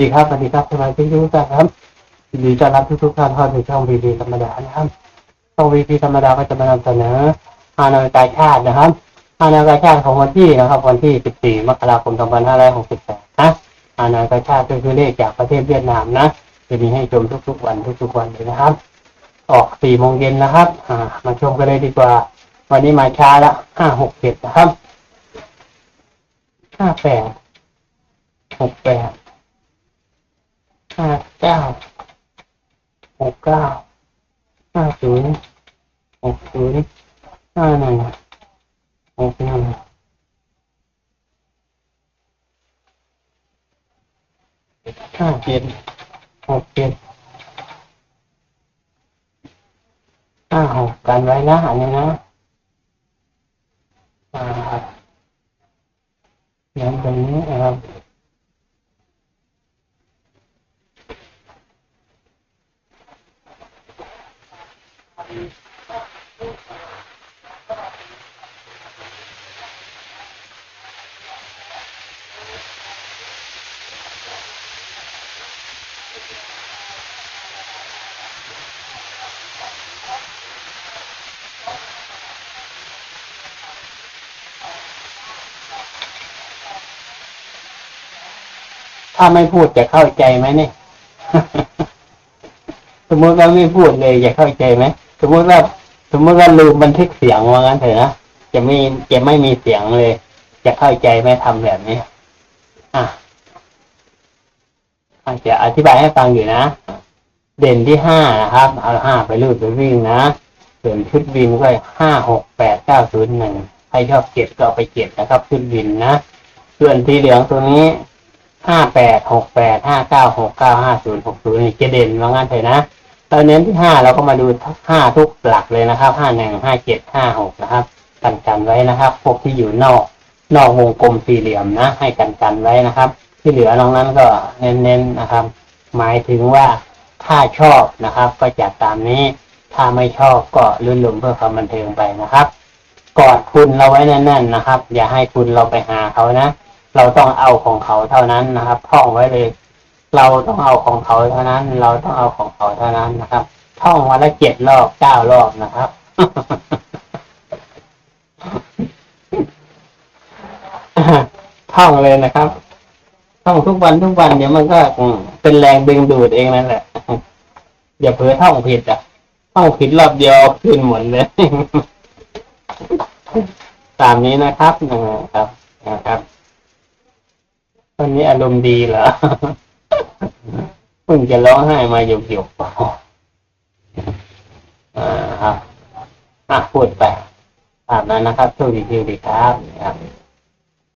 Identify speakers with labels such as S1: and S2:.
S1: ดีครับสวัสดีครับสมาชิกทุกท่านครับยินดีต้อนรับทุกๆท่านเข้าสู่ช่องวีพีธรรมดานะครับช่องวีพีธรรมดาก็จะมานำเสนอฮานอยกาชาตินะครับฮานอยกาชาติของวันที่นะครับ วันที่ 14 มกราคม 2568 นะฮานอยกาชาติก็คือเลขจากประเทศเวียดนามนะจะมีให้ชมทุกๆวันทุกๆวันเลยนะครับ ออก 4 โมงเย็นนะครับ อ่า มาชมกันเลยดีกว่า วันนี้มาช้าละ 567 นะครับ 58 68 ห้าเก้าหกเก้าห้าศูนย์หกศูนย์ห้าหนึ่งหกหนึ่งห้าเจ็ดหกเจ็ดห้าหกกันไว้นะอันนี้นะอ่าครับเขียนตรงนี้นะครับ ถ้าไม่พูดจะเข้าใจไหมเนี่ย สมมติว่าไม่พูดเลยจะเข้าใจไหม สมมติว่าสมมติว่าลืมบันทึกเสียงว่างั้นเถอะนะจะไม่จะไม่มีเสียงเลย จะเข้าใจไหมทำแบบนี้ อะอาจจะอธิบายให้ฟังอยู่นะ เด่นที่ห้านะครับ เอาห้าไปรูดไปวิ่งนะส่วนชุดวินก็ห้าหกแปดเก้าศูนย์หนึ่งใครชอบเก็บก็เอาไปเก็บนะครับชุดวินนะส่วนสีเหลืองตัวนี้ห้าแปดหกแปดห้าเก้าหกเก้าห้าศูนย์หกศูนย์นี่จะเด่นว่างั้นเถอะนะ เราเน้นที่ห้าเราก็มาดูห้าทุกหลักเลยนะครับห้าหนึ่งห้าเจ็ดห้าหกนะครับ กันกันไว้นะครับพวกที่อยู่นอก นอกวงกลมสี่เหลี่ยมนะ ให้กันกันไว้นะครับ ที่เหลือนอกนั้นก็เน้นๆนะครับ หมายถึงว่าถ้าชอบนะครับ ก็จัดตามนี้ ถ้าไม่ชอบก็ลื่นลมเพื่อความบันเทิงไปนะครับกอดทุนเราไว้แน่นๆนะครับ อย่าให้ทุนเราไปหาเขานะ เราต้องเอาของเขาเท่านั้นนะครับท่องไว้เลย เราต้องเอาของเขาเท่านั้น เราต้องเอาของเขาเท่านั้นนะครับท่องวันละเจ็ดรอบเก้ารอบนะครับท่องเลยนะครับท่องทุกวันทุกวันเดี๋ยวมันก็เป็นแรงดึงดูดเองนั่นแหละอย่าเผลอท่องผิดอะท่องผิดรอบเดียวขึ้นหมดเลยตามนี้นะครับนะครับนะครับวันนี้อารมณ์ดีเหรอ พิ่งจะร้องไห้มาหยกหยกๆเปล่าอ่าครับอะพูดไปตามนั้นนะครับโชคดีๆดีครับครับ